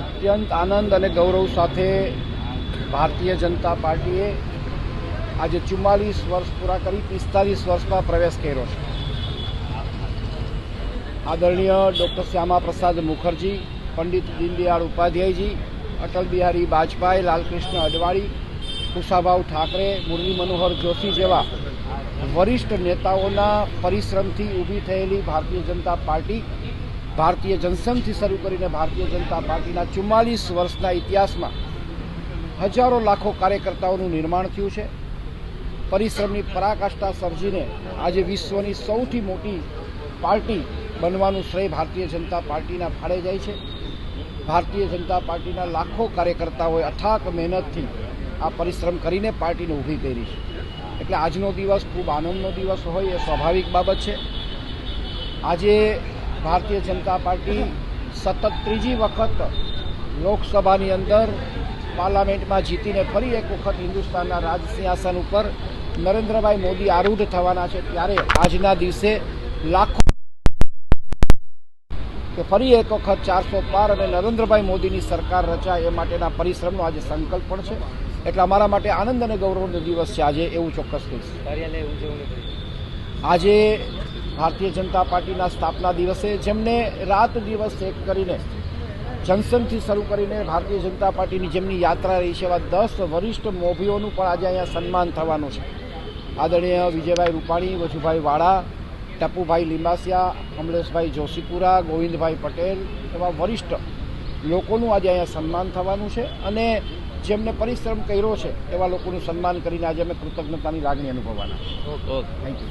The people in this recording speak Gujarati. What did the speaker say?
અત્યંત આનંદ અને ગૌરવ સાથે ભારતીય જનતા પાર્ટીએ આજે ચુમ્માલીસ વર્ષ પૂરા કરી, પિસ્તાલીસ વર્ષમાં પ્રવેશ કર્યો છે. આદરણીય ડૉક્ટર શ્યામા પ્રસાદ મુખર્જી, પંડિત દીનદયાળ ઉપાધ્યાયજી, અટલ બિહારી વાજપેયી, લાલકૃષ્ણ અડવાણી કુશાભાઉ ઠાકરે, મુરલી મનોહર જોશી જેવા વરિષ્ઠ નેતાઓના પરિશ્રમથી ઊભી થયેલી ભારતીય જનતા પાર્ટી ભારતીય જનસંઘથી શરૂ કરીને ભારતીય જનતા પાર્ટીના ચુમ્માલીસ વર્ષના ઇતિહાસમાં હજારો લાખો કાર્યકર્તાઓનું નિર્માણ થયું છે. પરિશ્રમની પરાકાષ્ઠા સર્જીને આજે વિશ્વની સૌથી મોટી પાર્ટી બનવાનું શ્રેય ભારતીય જનતા પાર્ટીના ફાળે જાય છે. ભારતીય જનતા પાર્ટીના લાખો કાર્યકર્તાઓએ અથાક મહેનતથી આ પરિશ્રમ કરીને પાર્ટીને ઊભી કરી છે. એટલે આજનો દિવસ ખૂબ આનંદનો દિવસ હોય એ સ્વાભાવિક બાબત છે. આજે ભારતીય જનતા પાર્ટી સતત ત્રીજી વખત લોકસભાની અંદર પાર્લામેન્ટમાં જીતીને ફરી એક વખત હિન્દુસ્તાનના રાજ સિંહાસન ઉપર નરેન્દ્રભાઈ મોદી આરૂઢ થવાના છે ત્યારે આજના દિવસે લાખો કે ફરી એક વખત ચારસો પાર અને નરેન્દ્રભાઈ મોદીની સરકાર રચાય એ માટેના પરિશ્રમનો આજે સંકલ્પ પણ છે. એટલે અમારા માટે આનંદ અને ગૌરવનો દિવસ છે. આજે એવું ચોક્કસ કહીશ. આજે ભારતીય જનતા પાર્ટીના સ્થાપના દિવસે જેમને રાત દિવસ એક કરીને જંકશનથી શરૂ કરીને ભારતીય જનતા પાર્ટીની જેમની યાત્રા રહી છે એવા દસ વરિષ્ઠ મોભીઓનું પણ આજે અહીંયા સન્માન થવાનું છે. આદરણીય વિજયભાઈ રૂપાણી વજુભાઈ વાળા ટપુભાઈ લિંબાસિયા કમલેશભાઈ જોશીપુરા ગોવિંદભાઈ પટેલ એવા વરિષ્ઠ લોકોનું આજે અહીંયા સન્માન થવાનું છે અને જેમને પરિશ્રમ કર્યો છે એવા લોકોનું સન્માન કરીને આજે અમે કૃતજ્ઞતાની લાગણી અનુભવવાના ઓકે ઓકે. Thank you